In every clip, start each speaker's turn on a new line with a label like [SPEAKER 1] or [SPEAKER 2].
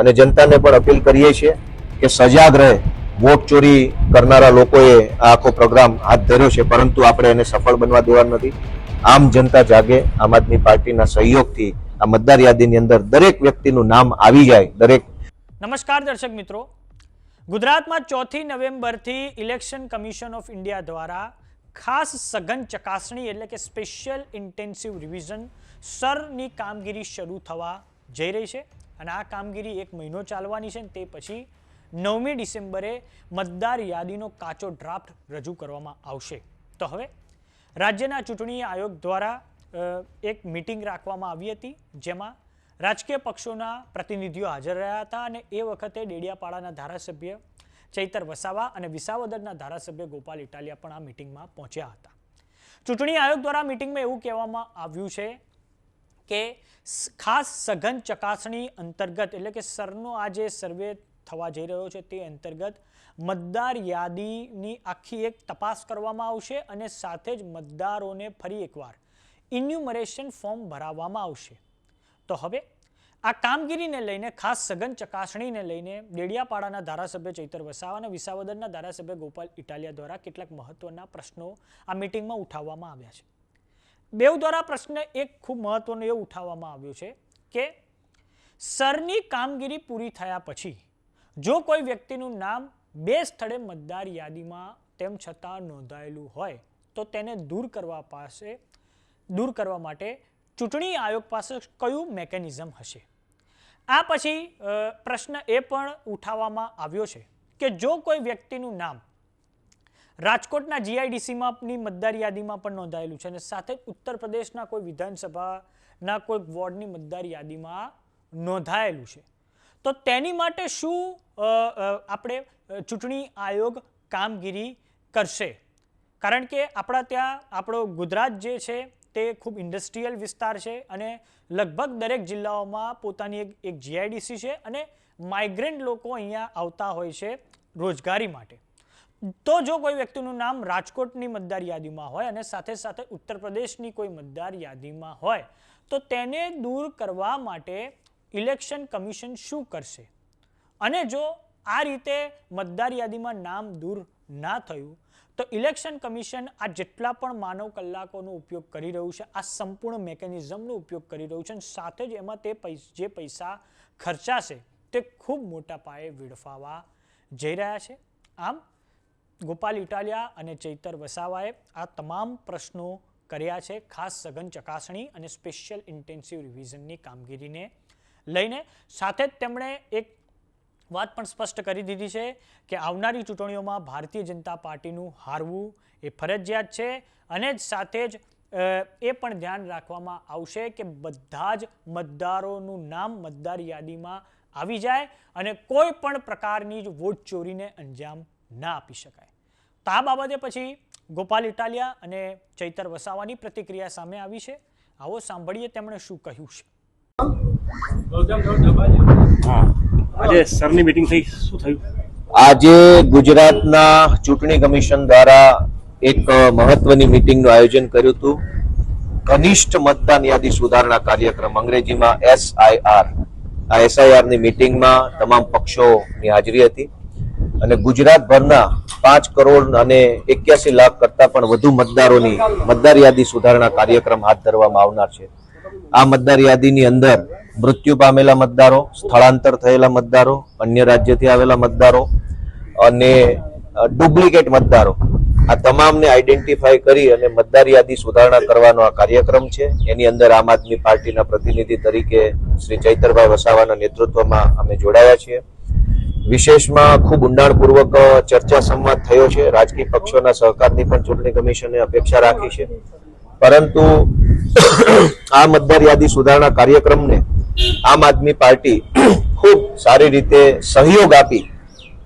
[SPEAKER 1] અને જનતાને પણ અપીલ કરીએ છીએ કે સજાગ રહે. વોટ ચોરી કરનારા લોકોએ આ આખો પ્રોગ્રામ હાથ ધર્યો છે, પરંતુ આપણે એને સફળ બનવા દેવા નથી. આમ જનતા જાગે, આમ આદમી પાર્ટીના સહયોગથી આ મતદાર યાદીની અંદર દરેક વ્યક્તિનું નામ આવી જાય, દરેક
[SPEAKER 2] નમસ્કાર દર્શક મિત્રો. ગુજરાતમાં ચોથી નવેમ્બરથી ઇલેક્શન કમિશન ઓફ ઇન્ડિયા દ્વારા ખાસ સઘન ચકાસણી એટલે કે સ્પેશિયલ ઇન્ટેન્સિવ રિવિઝન સરની કામગીરી શરૂ થવા જઈ રહી છે. અને આ કામગીરી એક મહિનો ચાલવાની છે તે પછી નવમી ડિસેમ્બરે મતદાર યાદીનો કાચો ડ્રાફ્ટ રજૂ કરવામાં આવશે. તો હવે રાજ્યના ચૂંટણી આયોગ દ્વારા એક મિટિંગ રાખવામાં આવી હતી, જેમાં રાજકીય પક્ષોના પ્રતિનિધિઓ હાજર રહ્યા હતા અને એ વખતે ડેડિયાપાડાના ધારાસભ્ય ચૈતર વસાવા અને વિસાવદરના ધારાસભ્ય ગોપાલ ઇટાલિયા પણ આ મિટિંગમાં પહોંચ્યા હતા. ચૂંટણી આયોગ દ્વારા મિટિંગમાં એવું કહેવામાં આવ્યું છે કે ખાસ સઘન ચકાસણી અંતર્ગત, એટલે કે સરનો આ જે સર્વે થવા જઈ રહ્યો છે તે અંતર્ગત મતદાર યાદીની આખી એક તપાસ કરવામાં આવશે અને સાથે જ મતદારોને ફરી એકવાર ઇન્યુમરેશન ફોર્મ ભરાવવામાં આવશે. તો હવે આ કામગીરીને લઈને, ખાસ સઘન ચકાસણીને લઈને ડેડિયાપાડાના ધારાસભ્ય ચૈતર વસાવા અને વિસાવદરના ધારાસભ્ય ગોપાલ ઇટાલિયા દ્વારા કેટલાક મહત્વના પ્રશ્નો આ મિટિંગમાં ઉઠાવવામાં આવ્યા છે. બેઉ દ્વારા પ્રશ્ન એક ખૂબ મહત્વનો એ ઉઠાવવામાં આવ્યો છે કે સરની કામગીરી પૂરી થયા પછી જો કોઈ વ્યક્તિનું નામ બે સ્થળે મતદાર યાદીમાં તેમ છતાં નોંધાયેલું હોય, તો તેને દૂર કરવા પાસે, દૂર કરવા માટે ચૂંટણી આયોગ પાસે કયું મેકેનિઝમ હશે? આ પછી પ્રશ્ન એ પણ ઉઠાવવામાં આવ્યો છે કે જો કોઈ વ્યક્તિનું નામ રાજકોટના જીઆઈડીસીમાંની મતદાર યાદીમાં પણ નોંધાયેલું છે અને સાથે ઉત્તર પ્રદેશના કોઈ વિધાનસભાના કોઈ વોર્ડની મતદાર યાદીમાં નોંધાયેલું છે. તો તેની માટે શું આપણે ચૂંટણી આયોગ કામગીરી કરશે? કારણ કે આપણા ત્યાં, આપણો ગુજરાત જે છે તે ખૂબ ઇન્ડસ્ટ્રીયલ વિસ્તાર છે અને લગભગ દરેક જિલ્લાઓમાં પોતાની એક એક જીઆઈડીસી છે અને માઇગ્રન્ટ લોકો અહીંયા આવતા હોય છે રોજગારી માટે. તો જો કોઈ વ્યક્તિનું નામ રાજકોટની મતદાર યાદીમાં હોય અને સાથે સાથે ઉત્તર પ્રદેશની કોઈ મતદાર યાદીમાં હોય, તો તેને દૂર કરવા માટે ઇલેક્શન કમિશન શું કરશે? અને જો આ રીતે મતદાર યાદીમાં નામ દૂર ના થયું, તો ઇલેક્શન કમિશન આ જેટલા પણ માનવ કલાકોનો ઉપયોગ કરી રહ્યું છે, આ સંપૂર્ણ મેકેનિઝમનો ઉપયોગ કરી રહ્યું છે અને સાથે જ એમાં તે જે પૈસા ખર્ચાશે તે ખૂબ મોટા પાયે વેડફાવા જઈ રહ્યા છે. આમ ગોપાલ ઇટાલિયા અને ચૈતર વસાવાએ આ તમામ પ્રશ્નો કર્યા છે, ખાસ સઘન ચકાસણી અને સ્પેશિયલ ઇન્ટેન્સિવ રિવિઝનની કામગીરીને લઈને. સાથે જ તેમણે એક વાત પણ સ્પષ્ટ કરી દીધી છે કે આવનારી ચૂંટણીઓમાં ભારતીય જનતા પાર્ટીનું હારવું એ ફરજિયાત છે અને જ સાથે જ એ પણ ધ્યાન રાખવામાં આવશે કે બધા જ મતદારોનું નામ મતદાર યાદીમાં આવી જાય અને કોઈ પણ પ્રકારની જ વોટ ચોરીને અંજામ ના આપી શકાય. તો આ બાબતે પછી ગોપાલ ઇટાલિયા અને ચૈતર વસાવાની પ્રતિક્રિયા સામે આવી છે. આવો સાંભળીએ તેમણે શું કહ્યું છે.
[SPEAKER 3] હા. આજે સરની મીટિંગ થઈ. શું થયું?
[SPEAKER 1] આજે ગુજરાતના ચૂંટણી કમિશન દ્વારા એક મહત્વની મિટિંગનું આયોજન કર્યું હતું. ઘનિષ્ઠ મતદાન યાદી સુધારણા કાર્યક્રમ અંગ્રેજીમાં એસઆઈઆર આ એસઆઈઆરની મિટિંગમાં તમામ પક્ષોની હાજરી હતી. અને ગુજરાતભરના પાંચ કરોડ અને એક્યાસી લાખ કરતા પણ વધુ મતદારોની મતદાર યાદી સુધારણા કાર્યક્રમ હાથ ધરવામાં આવનાર છે. આ મતદાર યાદીની અંદર મૃત્યુ પામેલા મતદારો, સ્થળાંતર થયેલા મતદારો, અન્ય રાજ્યથી આવેલા મતદારો અને ડુપ્લિકેટ મતદારો. આ તમામને આઈડેન્ટિફાઈ કરી અને મતદાર યાદી સુધારણા કરવાનો આ કાર્યક્રમ છે. એની અંદર આમ આદમી પાર્ટીના પ્રતિનિધિ તરીકે શ્રી ચૈતરભાઈ વસાવાના નેતૃત્વમાં અમે જોડાયા છીએ. વિશેષમાં ખૂબ ઊંડાણપૂર્વક ચર્ચા સંવાદ થયો છે. રાજકીય પક્ષોના સહકારની પણ ચૂંટણી કમિશને અપેક્ષા રાખી છે. પરંતુ આ મતદાર યાદી સુધારણા કાર્યક્રમને આમ આદમી પાર્ટી ખૂબ સારી રીતે સહયોગ આપી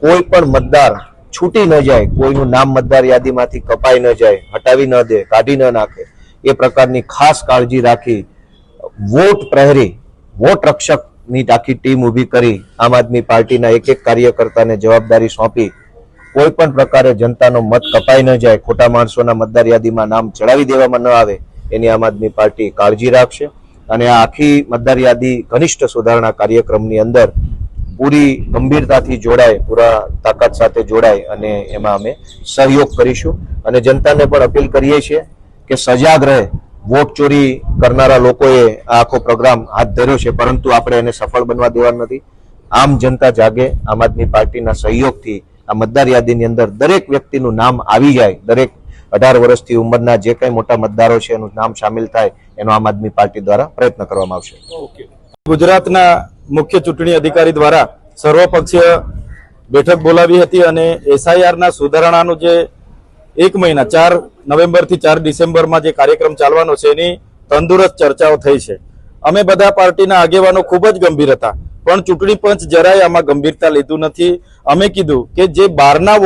[SPEAKER 1] કોઈ પણ મતદાર છૂટી ન જાય, કોઈનું નામ મતદાર યાદીમાંથી કપાઈ ન જાય, હટાવી ન દે, કાઢી ન નાખે, એ પ્રકારની ખાસ કાળજી રાખી, વોટ પ્રહરી, વોટ રક્ષકની આખી ટીમ ઊભી કરી આમ આદમી પાર્ટીના એક એક કાર્યકર્તાને જવાબદારી સોંપી. કોઈ પણ પ્રકારે જનતાનો મત કપાઈ ન જાય, ખોટા માણસોના મતદાર યાદીમાં નામ ચડાવી દેવામાં ન આવે, એની આમ આદમી પાર્ટી કાળજી રાખશે. અને આ આખી મતદાર યાદી ઘનિષ્ઠ સુધારણા કાર્યક્રમની અંદર પૂરી ગંભીરતાથી જોડાય, પૂરા તાકાત સાથે જોડાય અને એમાં અમે સહયોગ કરીશું. અને જનતાને પણ અપીલ કરીએ છીએ કે સજાગ રહે વોટ ચોરી કરનારા લોકોએ આ આખો પ્રોગ્રામ હાથ ધર્યો છે, પરંતુ આપણે એને સફળ બનવા દેવા નથી. આમ જનતા જાગે, આમ આદમી પાર્ટીના સહયોગથી આ મતદાર યાદીની અંદર દરેક વ્યક્તિનું નામ આવી જાય. દરેક અઢાર વર્ષથી ઉંમરના જે કંઈ મોટા મતદારો છે, એનું નામ સામેલ થાય, એનો આમ આદમી પાર્ટી દ્વારા પ્રયત્ન કરવામાં આવશે.
[SPEAKER 4] ગુજરાતના મુખ્ય ચૂંટણી અધિકારી દ્વારા સર્વપક્ષીય બેઠક બોલાવી હતી અને એસઆઈઆર ના સુધારણાનું જે એક મહિના, ચાર નવેમ્બરથી ચાર ડિસેમ્બરમાં જે કાર્યક્રમ ચાલવાનો છે, એની તંદુરસ્ત ચર્ચાઓ થઈ છે. અમે બધા પાર્ટીના આગેવાનો ખૂબ જ ગંભીર હતા, પણ ચૂંટણી પંચ જરાય આમાં ગંભીરતા લીધું નથી. અમે કીધું કે જે બહારના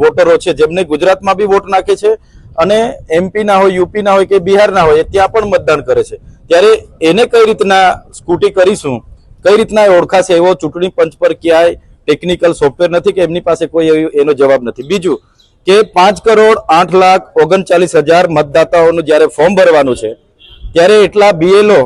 [SPEAKER 4] વોટરો છે, જેમને ગુજરાતમાં બી વોટ નાખે છે, અને એમપી ના હોય, યુપી ના હોય કે બિહાર ના હોય ત્યાં પણ મતદાન કરે છે. ત્યારે એને કઈ રીતના સ્કૂટી કરીશું? કઈ રીતના ઓળખાશે એવો ચૂંટણી પંચ પર ક્યાંય ટેકનિકલ સોફ્ટવેર નથી કે એમની પાસે કોઈ એનો જવાબ નથી. બીજું કે પાંચ કરોડ આઠ લાખ ઓગણચાલીસ હજાર મતદાતાઓનું જ્યારે ફોર્મ ભરવાનું છે, ત્યારે એટલા બીએલઓ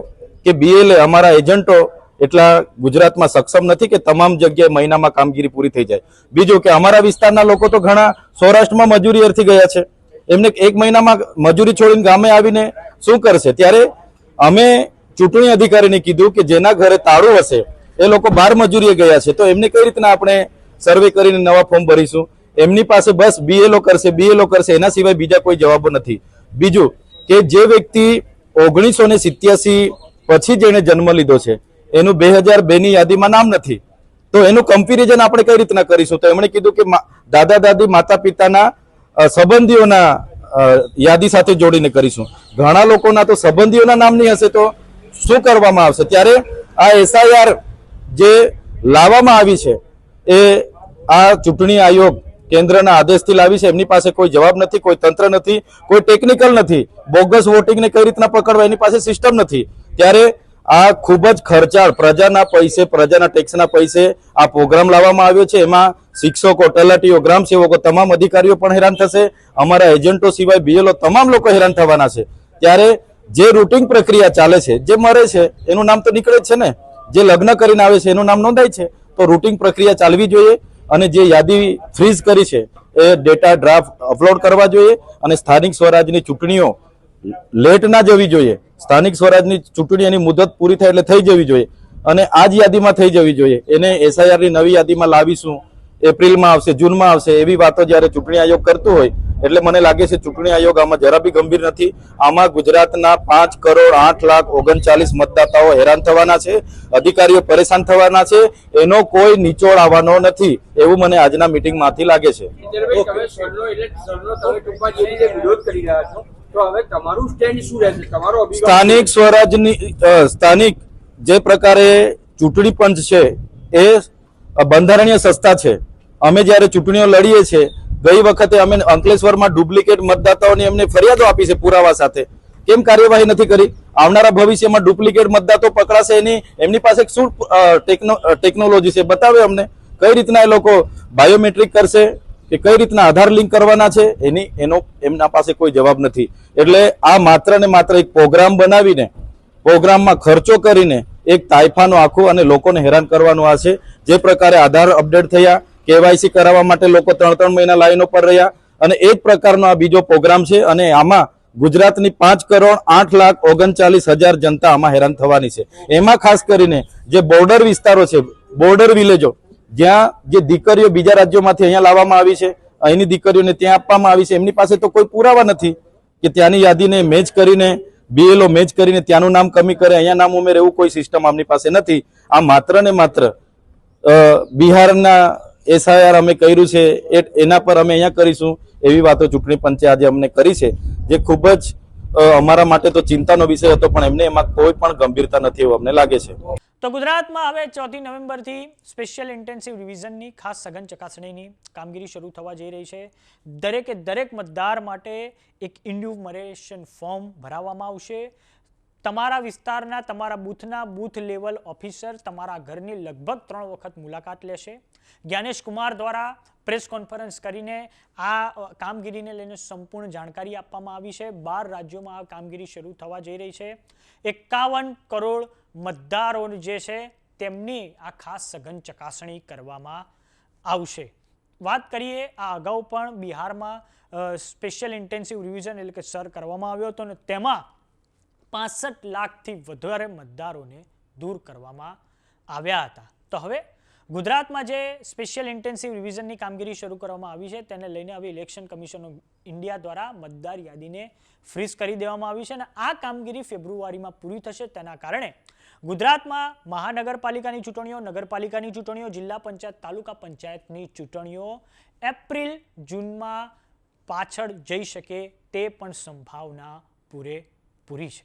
[SPEAKER 4] કે બીએલએ અમારા એજન્ટો એટલા ગુજરાતમાં સક્ષમ નથી કે તમામ જગ્યાએ મહિનામાં કામગીરી પૂરી થઈ જાય. બીજું કે અમારા વિસ્તારના લોકો તો ઘણા સૌરાષ્ટ્રમાં મજૂરી અર્થી ગયા છે. એમને એક મહિનામાં મજૂરી છોડીને ગામે આવીને શું કરશે? ત્યારે અમે ચૂંટણી અધિકારીને કીધું કે જેના ઘરે તાળું હશે, એ લોકો બાર મજૂરીએ ગયા છે. તો એમને કઈ રીતના આપણે સર્વે કરીને નવા ફોર્મ ભરીશું? એમની પાસે બસ બીએલઓ કરશે બીએલઓ કરશે, એના સિવાય બીજા કોઈ જવાબો નથી. બીજું કે જે વ્યક્તિ ઓગણીસો ને સિત્યાસી પછી જેને જન્મ લીધો છે, એનું બે હજાર બે ની યાદીમાં નામ નથી. તો એનું કમ્પેરિઝન આપણે કઈ રીતના કરીશું? તો એમણે કીધું કે દાદા દાદી માતા પિતાના સંબંધીઓના યાદી સાથે જોડીને કરીશું. ઘણા લોકોના તો સંબંધીઓના નામ નહીં હશે તો શું કરવામાં આવશે? ત્યારે આ એસઆઈઆર જે લાવવામાં આવી છે, એ આ ચૂંટણી આયોગ કેન્દ્રના આદેશથી લાવી છે. એમની પાસે કોઈ જવાબ નથી, કોઈ તંત્ર નથી, કોઈ ટેકનિકલ નથી. બોગસ વોટિંગને કઈ રીતના પકડવા એની પાસે સિસ્ટમ નથી. ત્યારે આ ખૂબ જ ખર્ચાળ પ્રજાના પૈસે, પ્રજાના ટેક્સના પૈસે આ પ્રોગ્રામ લાવવામાં આવ્યો છે. એમાં શિક્ષકો, તલાટીઓ ગ્રામ સેવકો તમામ અધિકારીઓ પણ હેરાન થશે. અમારા એજન્ટો સિવાય બીએલઓ તમામ લોકો હેરાન થવાના છે. ત્યારે જે રૂટિંગ પ્રક્રિયા ચાલે છે, જે મરે છે, એનું નામ તો નીકળે જ છે ને? જે લગ્ન કરીને આવે છે, એનું નામ નોંધાય છે. તો રૂટિંગ પ્રક્રિયા ચાલવી જોઈએ. અને જે યાદી ફ્રીઝ કરી છે, એ ડેટા ડ્રાફ્ટ અપલોડ કરવા જોઈએ અને સ્થાનિક સ્વરાજની ચૂંટણીઓ લેટ ના જવી જોઈએ. સ્થાનિક સ્વરાજની ચૂંટણી એની મુદત પૂરી થાય એટલે થઈ જવી જોઈએ. અને આ જ યાદીમાં થઈ જવી જોઈએ. એને એસઆઈઆરની નવી યાદીમાં લાવીશું. એપ્રિલમાં આવશે, જૂનમાં આવશે એવી વાતો જ્યારે ચૂંટણી આયોગ કરતું હોય એટલે મને લાગે છે ચૂંટણી આયોગ આમાં જરા બી ગંભીર નથી. આમાં ગુજરાતના પાંચ કરોડ આઠ લાખ ઓગણચાલીસ મતદાતાઓ હેરાન થવાના છે અધિકારીઓ પરેશાન થવાના છે એનો કોઈ નિચોડ આવવાનો નથી એવું મને આજના મિટિંગમાંથી લાગે છે. સ્થાનિક સ્વરાજની સ્થાનિક જે પ્રકારે ચૂંટણી પંચ છે એ બંધારણીય સંસ્થા છે. અમે જ્યારે ચૂંટણીઓ લડીએ છીએ ગઈ વખતે અમે અંકલેશ્વરમાં ડુપ્લિકેટ મતદાતાઓની એમને ફરિયાદો આપી છે પુરાવા સાથે. કેમ કાર્યવાહી નથી કરી? આવનારા ભવિષ્યમાં ડુપ્લિકેટ મતદાતો પકડાશે એની, એમની પાસે શું ટેકનો ટેકનોલોજી છે? બતાવે અમને. કઈ રીતના એ લોકો બાયોમેટ્રિક કરશે? કે કઈ રીતના આધાર લિંક કરવાના છે? એની, એનો, એમના પાસે કોઈ જવાબ નથી. એટલે આ માત્ર ને માત્ર એક પ્રોગ્રામ બનાવીને, પ્રોગ્રામમાં ખર્ચો કરીને એક તાઇફાનું આખું અને લોકોને હેરાન કરવાનું આ છે. જે પ્રકારે આધાર અપડેટ થયા કેવાયસી કરાવવા માટે લોકો ત્રણ ત્રણ મહિના લાઈનો પર રહ્યા અને એ જ પ્રકારનો આ બીજો પ્રોગ્રામ છે અને આમાં ગુજરાતની પાંચ કરોડ આઠ લાખ ઓગણચાલીસ હજાર જનતા આમાં હેરાન થવાની છે. એમાં ખાસ કરીને જે બોર્ડર વિસ્તારો છે, બોર્ડર વિલેજો, જ્યાં જે દીકરીઓ બીજા રાજ્યોમાંથી અહીંયા લાવવામાં આવી છે, અહીંની દીકરીઓને ત્યાં આપવામાં આવી છે, એમની પાસે તો કોઈ પુરાવા નથી કે ત્યાંની યાદીને મેચ કરીને બીએલઓ મેચ કરીને ત્યાંનું નામ કમી કરે, અહીંયા નામ ઉમેરે એવું કોઈ સિસ્ટમ આમની પાસે નથી. આ માત્ર ને માત્ર બિહારના એસઆઈઆર અમે કર્યું છે, એ એના પર અમે અહીંયા કરીશું એવી વાતો ચૂંટણી પંચે આજે અમને કરી છે, જે ખૂબ જ અમારા માટે તો ચિંતાનો વિષય હતો, પણ એમને એમાં કોઈ પણ ગંભીરતા નથી એવું અમને લાગે છે.
[SPEAKER 2] તો ગુજરાતમાં હવે ચોથી નવેમ્બરથી સ્પેશિયલ ઇન્ટેન્સિવ રિવિઝનની ખાસ સઘન ચકાસણીની કામગીરી શરૂ થવા જઈ રહી છે. દરેકે દરેક મતદાર માટે એક ઇન્ડ્યુમરેશન ફોર્મ ભરાવવામાં આવશે. તમારા વિસ્તારના, તમારા બૂથના બૂથ લેવલ ઓફિસર તમારા ઘરની લગભગ ત્રણ વખત મુલાકાત લેશે. જ્ઞાનેશ કુમાર દ્વારા પ્રેસ કોન્ફરન્સ કરીને આ કામગીરીને લઈને સંપૂર્ણ જાણકારી આપવામાં આવી છે. બાર રાજ્યોમાં આ કામગીરી શરૂ થવા જઈ રહી છે. એકાવન કરોડ મતદારો જે છે તેમની આ ખાસ સઘન ચકાસણી કરવામાં આવશે. વાત કરીએ આ અગાઉ પણ બિહારમાં સ્પેશિયલ ઇન્ટેન્સિવ રિવિઝન એટલે કે સર કરવામાં આવ્યો હતો અને તેમાં પાસઠ લાખથી વધારે મતદારોને દૂર કરવામાં આવ્યા હતા. તો હવે ગુજરાતમાં જે સ્પેશિયલ ઇન્ટેન્સિવ રિવિઝનની કામગીરી શરૂ કરવામાં આવી છે, તેને લઈને હવે ઇલેક્શન કમિશન ઓફ ઇન્ડિયા દ્વારા મતદાર યાદીને ફ્રીઝ કરી દેવામાં આવી છે અને આ કામગીરી ફેબ્રુઆરીમાં પૂરી થશે. તેના કારણે ગુજરાતમાં મહાનગરપાલિકાની ચૂંટણીઓ, નગરપાલિકાની ચૂંટણીઓ, જિલ્લા પંચાયત, તાલુકા પંચાયતની ચૂંટણીઓ એપ્રિલ, જૂનમાં પાછળ જઈ શકે તે પણ સંભાવના પૂરેપૂરી છે.